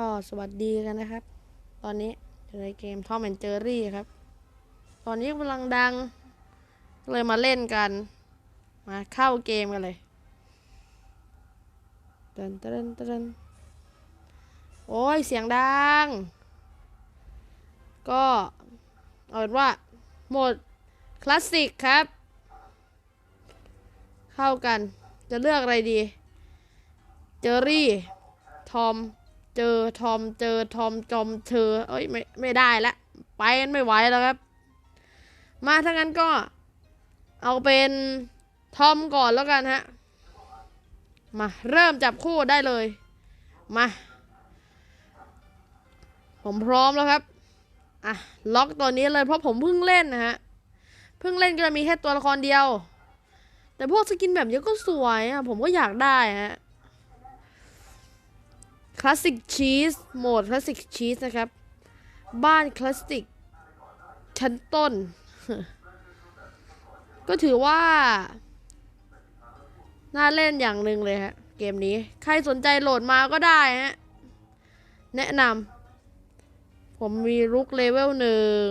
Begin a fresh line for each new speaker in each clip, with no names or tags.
ก็สวัสดีกันนะครับ ตอนนี้อยู่ในเกม Tom and Jerry ครับ ตอนนี้กำลังดัง เลยมาเล่นกัน มาเข้าเกมกันเลยเดินเดินเดินโอ้ยเสียงดัง ก็เอาเป็นว่าโหมดคลาสสิกครับ เข้ากันจะเลือกอะไรดี เจอรี่ ทอม เจอทอมเจอทอมจอมเธอเอ้ยไม่ไม่ได้ละไปไม่ไหวแล้วครับ มาถ้างั้นก็ เอาเป็นทอมก่อนแล้วกันฮะมาเริ่มจับคู่ได้เลยมาผมพร้อมแล้วครับอะล็อกตัวนี้เลยเพราะผมเพิ่งเล่นนะฮะเพิ่งเล่นก็จะมีแค่ตัวละครเดียว แต่พวกสกินแบบนี้ก็สวยอะผมก็อยากได้ฮะ คลาสสิกชีสโหมดคลาสสิกชีสนะครับ บ้านคลาสสิกชั้นต้น ก็ถือว่า น่าเล่นอย่างหนึ่งเลยฮะ เกมนี้ ใครสนใจโหลดมาก็ได้ฮะ แนะนำผมมีลุกเลเวลหนึ่ง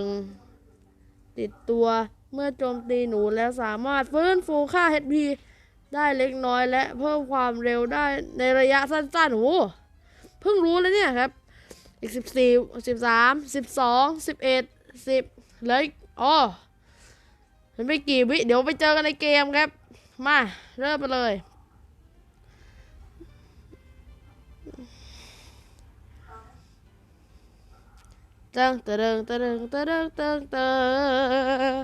ติดตัวเมื่อโจมตีหนูแล้วสามารถฟื้นฟูค่า HP ได้เล็กน้อยและเพิ่มความเร็วได้ในระยะสั้นๆโอ้ เพิ่งรู้แล้วเนี่ยครับ อีกสิบสี่สิบสามสิบสองสิบเอ็ดสิบเลยอ๋อเห็นไปกี่วิ เดี๋ยวไปเจอกันในเกมครับ มา เริ่มไปเลย เติงเติงเติงเติงเติงเติง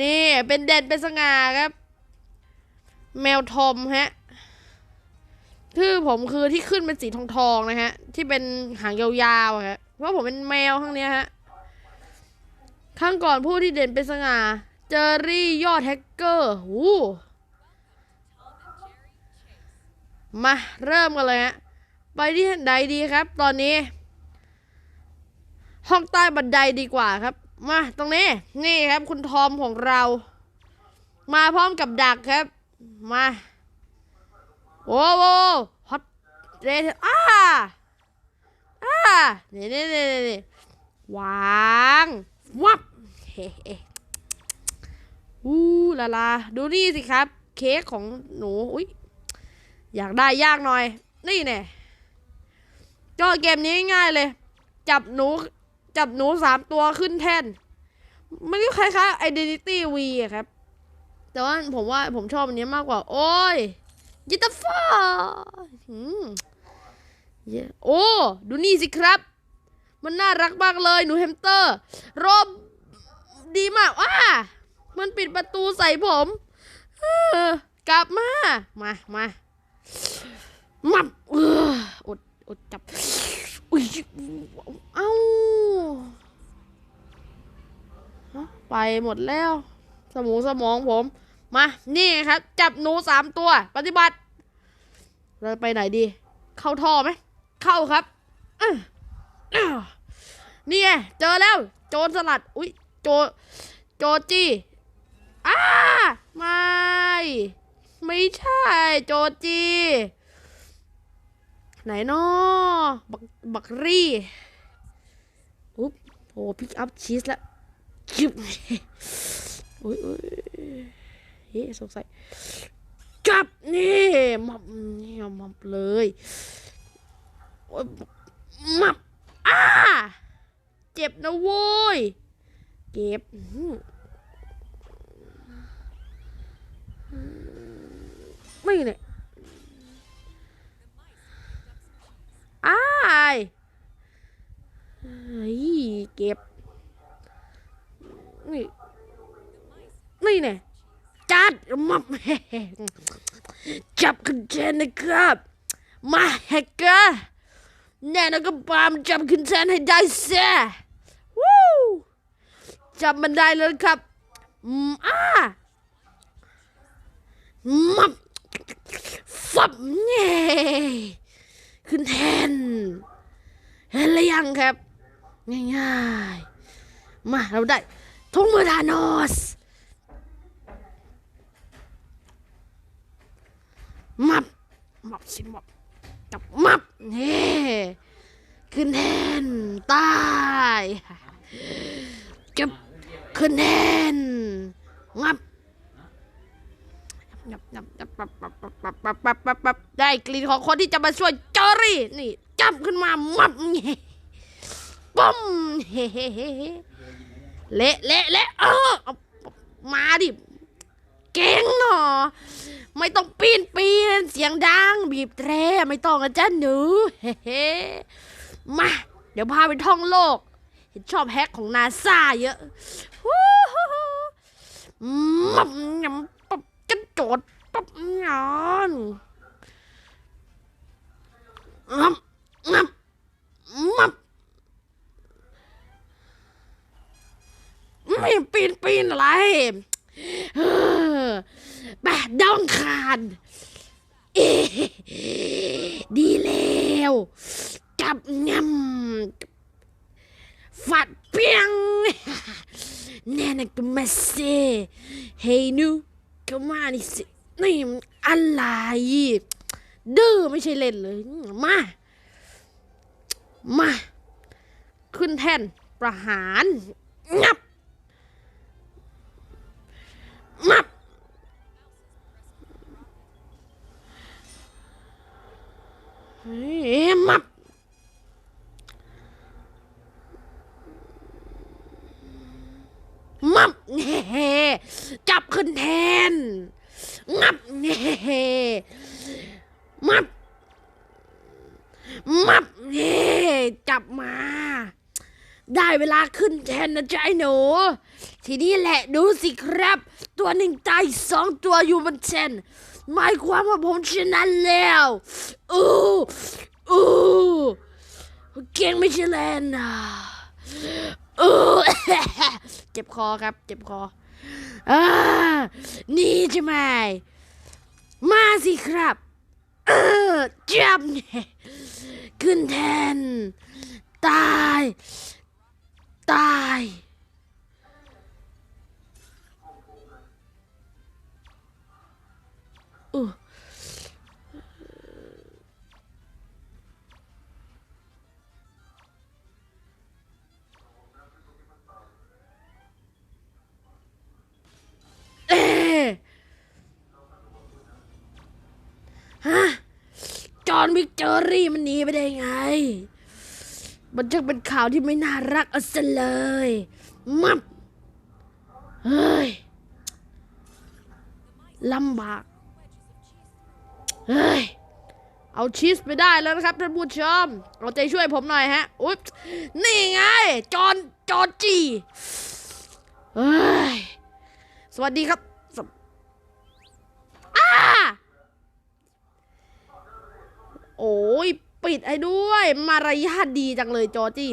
นี่ เป็นเด่นเป็นสง่าครับ แมวทอมฮะ ชื่อผมคือที่ขึ้นเป็นสีทองทองๆนะฮะ ที่เป็นหางยาวๆฮะเพราะผมเป็นแมวข้างเนี้ยฮะข้างก่อนผู้ที่เด่นเป็นสง่าเจอรี่ยอดแฮกเกอร์หูมาเริ่มกันเลยฮะไปที่ใดดีครับ ตอนนี้ ห้องใต้บันไดดีกว่าครับ มาตรงนี้ นี่ครับ คุณทอมของเรา มาพร้อมกับดักครับ มา โอ้โหฮอตเรทอ้าอ้านี่นี่นี่นี่วางวับเฮ้เฮ้อู้ลาลา ดูนี่สิครับ เค้กของหนู อุ้ยอยากได้ยากหน่อย นี่แน่ก็เกมนี้ง่ายเลย จับหนู จับหนูสามตัวขึ้นแท่น มันก็คล้ายๆ Identity V อะครับ แต่ว่าผมว่าผมชอบอันนี้มากกว่า โอ้ย ยิตาฟ้าเยโอ้ ดูนี่สิครับ มันน่ารักมากเลย หนูแฮมสเตอร์รอบดีมากว้ามันปิดประตูใส่ผมกลับมา มา มามับเอออด อดจับ อุ้ย เอ้าไปหมดแล้ว สมองสมองผม มา นี่ครับ จับหนูสามตัว ปฏิบัติ เราไปไหนดี เข้าท่อไหม เข้าครับนี่ไง เจอแล้ว โจรสลัด อุ๊ยโจ โจจี้อ้าไม่ ไม่ใช่ โจจี้ ไหนนอบักบักรี่อุ๊บโอ้พิกอัพชีสแล้วจิบอุ้ยอุ้ย สงสัยจับนี่มับนี่มับเลยโอ๊ยมับอ้าเจ็บนะโว้ยเก็บไม่เนี่ยอ้ายเฮ้ยเก็บ นี่ นี่เนี่ย จัดมาจับคุณแจนนะครับ มาแฮกเกอร์แน่นอนก็ปามจับคุณแจนให้ได้เสียวู้จับมันได้เลยครับอืมอ้ามับฟับเน่ขึ้นแทนเห็นหรือยังครับ ง่ายๆ มาเราได้ทุ่งมือธานอส มับมับสิมับจับมับนี่ขึ้นแทนตายจับขึ้นแทนงับงับงับงับปับปับปับปับปับปับปับปับได้กลิ่นของคนที่จะมาช่วยเจอรี่นี่จับขึ้นมามับเงี้ป้อมเฮ้เฮ้เฮ้เฮเละเละเละเออมาดิ เก่งเนาะไม่ต้องปีนปีนเสียงดัง บีบแตรไม่ต้องนะจ๊ะหนูเฮ้เฮ้มา เดี๋ยวพาไปท่องโลก เห็นชอบแฮกของนาซาเยอะฮู้ฮู้มับยำปับกันโจดปับงอนงับงับมับไม่ปีนปีนอะไร แปะดองคานดีแล้วจับยำฟัดเปียงแน่นะก็มาเซเฮนูก็มานี่สินี่มันอะไรดื้อไม่ใช่เล่นเลย มา มา ขึ้นแท่นประหาร งับมับ เฮ้ยมับมับเน่จับขึ้นแทน งับเน่มับ มับเน่จับมา ได้เวลาขึ้นแทนนะจ๊ะไอ้หนู ทีนี้แหละดูสิครับ ตัวหนึ่งตายสองตัวอยู่บนแทน หมายความว่าผมชนะแล้วอู้อู้เก่งไม่ใช่แลนนะอู้เจ็บคอครับ เจ็บคออ่านี่ใช่ไหมมาสิครับเออจับเนี่ยขึ้นแทน ตาย ตาย ฮะ จอห์นวิกเจอรี่มันหนีไปได้ไง มันจะเป็นข่าวที่ไม่น่ารักเอาซะเลย มับ เฮ้ยลำบาก เฮ้ย เอาชีสไปได้แล้วนะครับท่านผู้ชม เอาใจช่วยผมหน่อยฮะ อุ๊บนี่ไง จอนจอนจีเฮ้ย สวัสดีครับอ้าโอ้ย ปิดไอ้ด้วย มารยาทดีจังเลยจอจี้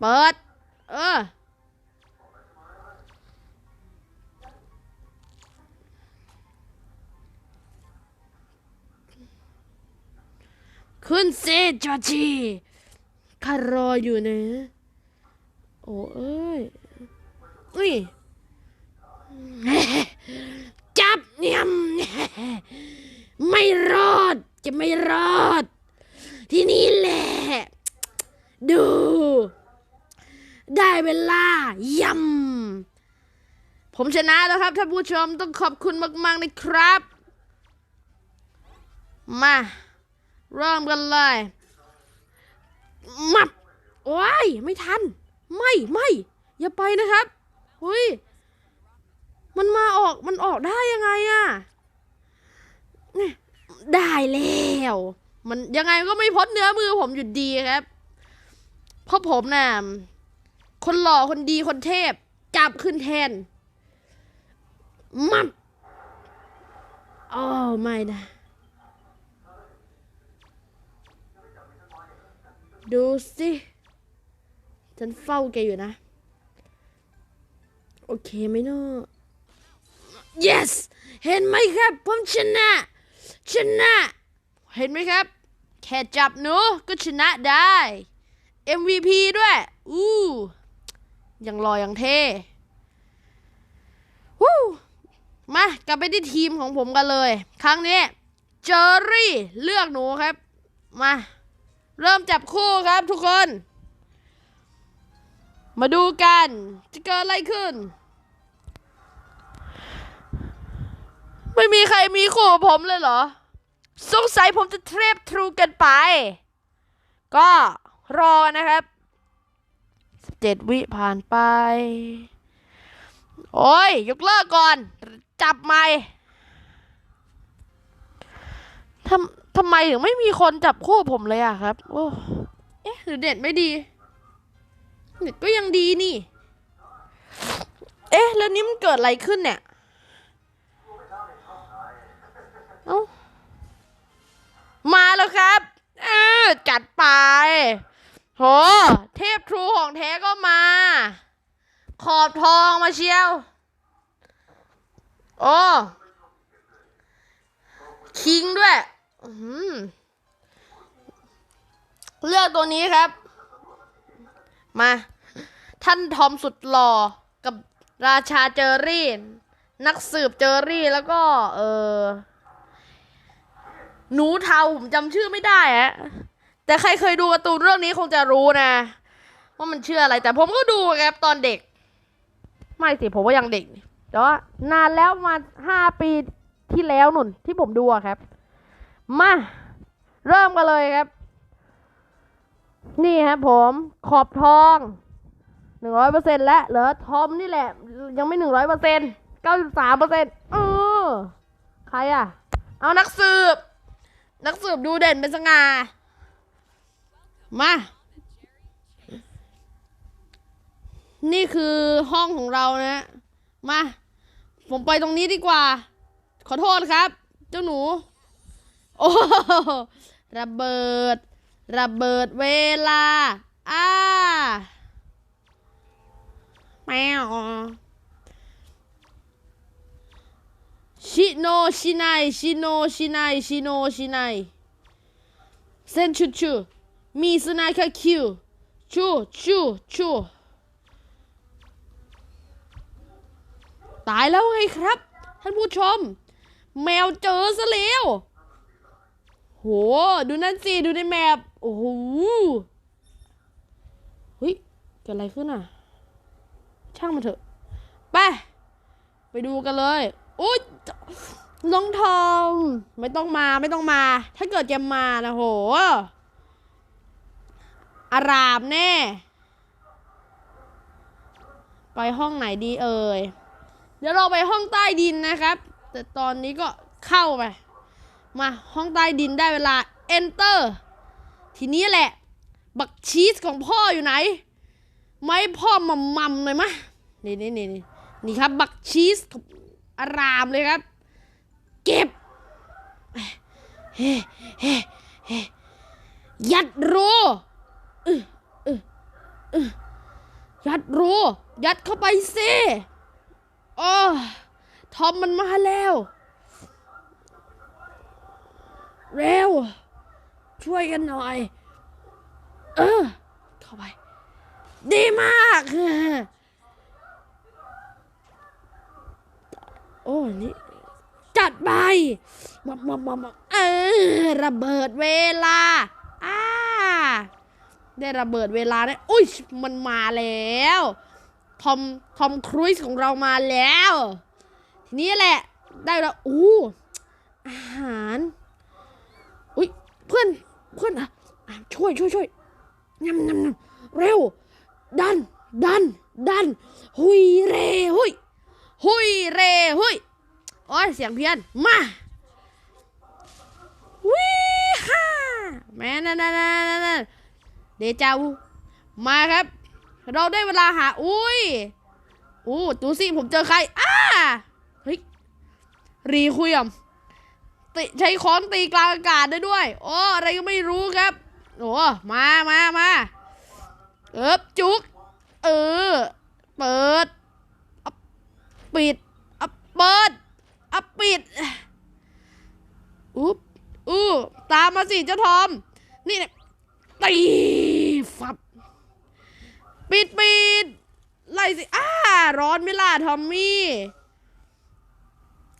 เปิด เออ ขึ้นเซจอจีข้ารออยู่นะ โอ้เอ้ยอุ้ยจับเนี่ยมไม่รอด จะไม่รอด ที่นี่แหละ ดู ได้เวลายำผมชนะแล้วครับท่านผู้ชมต้องขอบคุณมาก ๆ นะครับ มา เริ่มกันเลยมับโอ้ยไม่ทัน ไม่ไม่อย่าไปนะครับเฮ้ยมันมาออกมันออกได้ยังไงอะเนี่ได้แล้ว มันยังไงก็ไม่พ้นเนื้อมือผมอยู่ดีครับ เพราะผมน่ะคนหล่อคนดีคนเทพ จับขึ้นแทน มับโอ้ไม่นะ ดูสิ ฉันเฝ้าแกอยู่นะ โอเคไหมเนาะ yes เห็นไหมครับ ผมชนะ ชนะ เห็นไหมครับ แค่จับหนูก็ชนะได้ MVP ด้วย อู้ยังรอยังเท่วู้มากลับไปที่ทีมของผมกันเลย ครั้งนี้ เจอรี่เลือกหนูครับ มา เริ่มจับคู่ครับทุกคน มาดูกัน จะเกิดอะไรขึ้น ไม่มีใครมีคู่ผมเลยเหรอ สงสัยผมจะเทรบทรูกันไป ก็รอนะครับเจ็ดวิผ่านไป โอ้ย ยกเลิกก่อน จับไม่ทำ ทำไมถึงไม่มีคนจับคู่ผมเลยอะครับ โอ้เอ๊ะหรือเด็ดไม่ดีเน็ตก็ยังดีนี่ เอ๊ะ แล้วนี่มันเกิดอะไรขึ้นเนี่ยเอ้ามาแล้วครับเออจัดไป โห เทพทรูของแท้ก็มา ขอบทองมาเชียว โอ้ คิงด้วยอื้อหือ เลือกตัวนี้ครับ มา ท่านทอมสุดหล่อกับราชาเจอรี่ นักสืบเจอรี่แล้วก็ เออหนูเทาผมจำชื่อไม่ได้อะแต่ใครเคยดูการ์ตูนเรื่องนี้คงจะรู้นะ ว่ามันชื่ออะไร แต่ผมก็ดูครับตอนเด็ก ไม่สิผมว่ายังเด็กแต่ว่านานแล้วมาห้าปีที่แล้วนุ่นที่ผมดูครับ มา เริ่มกันเลยครับ นี่ครับผมขอบทองหนึ่งร้อยเปอร์เซ็นแล้วเหลือทอมนี่แหละ ยังไม่หนึ่งร้อยเปอร์เซ็นเก้าสิบสามเปอร์เซ็นเออใครอะเอานักสืบ นักสืบดูเด่นเป็นสง่ามา นี่คือห้องของเรานะ มา ผมไปตรงนี้ดีกว่า ขอโทษครับ เจ้าหนู โอ้โหระเบิด ระเบิดเวลาอ่าแมวชิโนชิไนชิโนชิไนชิโนชิไนเซนชูชูมีสไนคาคิวชูชูชูตายแล้วไงครับ ท่านผู้ชม แมวเจอซะแล้ว โห ดูนั่นสิ ดูในแมปโอ้โหเฮ้ยเกิดอะไรขึ้นอะ ช่างมันเถอะ ไป ไปดูกันเลยโอ้ยน้องทอม ไม่ต้องมาไม่ต้องมา ถ้าเกิดจะมานะโห อารามแน่ ไปห้องไหนดีเอ่ย เดี๋ยวเราไปห้องใต้ดินนะครับ แต่ตอนนี้ก็เข้าไป มาห้องใต้ดินได้เวลา enter ทีนี้แหละ บักชีสของพ่ออยู่ไหน ไม่พ่อมัมมัมเลยมะนี่นี่นี่นี่นี่ครับ บักชีสอารามเลยครับ เก็บเฮ้เฮเฮยัดรูยัดรูยัดเข้าไปสิโอ้ทอมมันมาแล้ว เร็ว ช่วยกันหน่อย เออ เข้าไป ดีมากโอ้นี่จัดไปมามามามเออ ระเบิดเวลาอ่าได้ระเบิดเวลาเนี่ยอุ้ย มันมาแล้ว ทอม ทอมครูซของเรามาแล้ว ทีนี้แหละ ได้แล้ว อู้ อาหาร อุ้ยเพื่อนเพื่อนอะช่วยช่วยช่วยยำยำยำเร็ว ดัน ดัน ดัน หุยเรหุยหุยเรหุยโอ้ยเสียงเพี้ยน มาวิฮ่าแม่นั่นนั่นนั่นนั่นเดจาวูมาครับ เราได้เวลาหา อุ้ยอู้ดูสิผมเจอใคร อ้า เฮ้ย รีคุยอะ ติใช้ค้อนตีกลางอากาศได้ด้วย โอ้อะไรก็ไม่รู้ครับ โอ้มามามาเอบจุก เออ เปิดอับปิดอับเปิดอับปิดอุ๊บอู้ตามมาสิเจ้าทอม นี่เนี่ยตีฟับ ปิดปิดไล่สิอ้าร้อนไม่ล่ะทอมมี่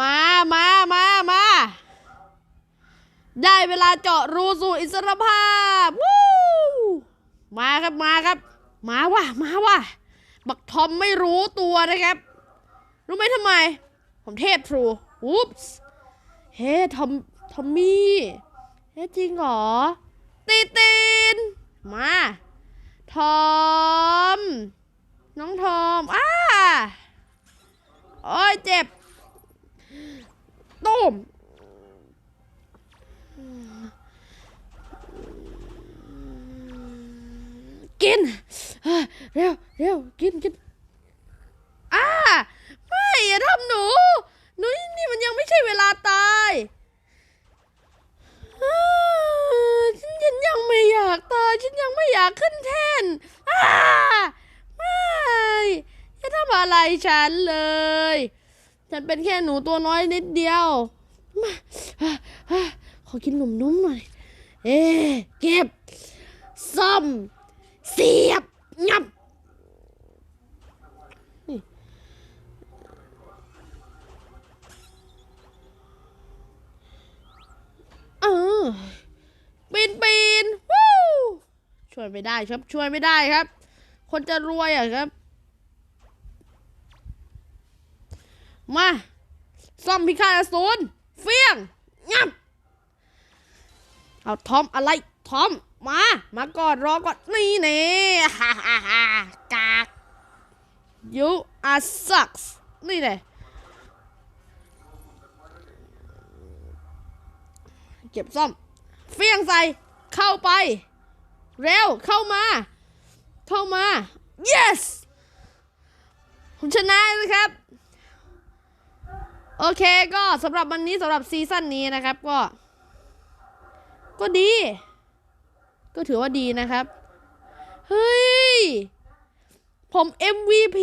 มามามามาได้เวลาเจาะรูสู่อิสรภาพวู้มาครับมาครับ มาว่ะมาว่ะบักทอมไม่รู้ตัวนะครับ รู้ไหมทำไม ผมเทพทรูอุ๊ปส์เฮ้ทอมทอมมี่เฮ้จริงเหรอ ตีตีน มา ทอม น้องทอม อ้า โอ้ยเจ็บ ต้มกินเร็วเร็วกินกินอ้าไม่อย่าทำหนู หนูนี่มันยังไม่ใช่เวลาตายอ้าฉันฉันยังไม่อยากตาย ฉันยังไม่อยากขึ้นแท่นอ้าไม่อย่าทำอะไรฉันเลย ฉัน เป็นแค่หนูตัวน้อยนิดเดียวมาอขอกินหนุ่มๆหน่อย เอ๊เก็บซ่อมเสียบงับนี่เออปีนปีนวู้ช่วยไม่ได้ครับ ช่วยไม่ได้ครับ คนจะรวยอะครับ มาซ่อมพิฆาตอสูรเฟี้ยงงับเอาทอมอะไรทอมมา มาก่อนรอก่อนนี่เน่ฮ่าฮ่าฮ่ากาก you are sucks นี่เลยเก็บซ่อม เฟี้ยงใส่ เข้าไป เร็ว เข้ามา เข้ามา yes ผมชนะนะครับ โอเคก็สำหรับวันนี้สำหรับซีซั่นนี้นะครับก็ ก็ดี ก็ถือว่าดีนะครับ เฮ้ย ผม MVP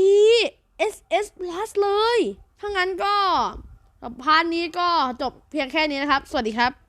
SS Plus เลย ถ้างั้นก็พาร์ทนี้ก็จบเพียงแค่นี้นะครับ สวัสดีครับ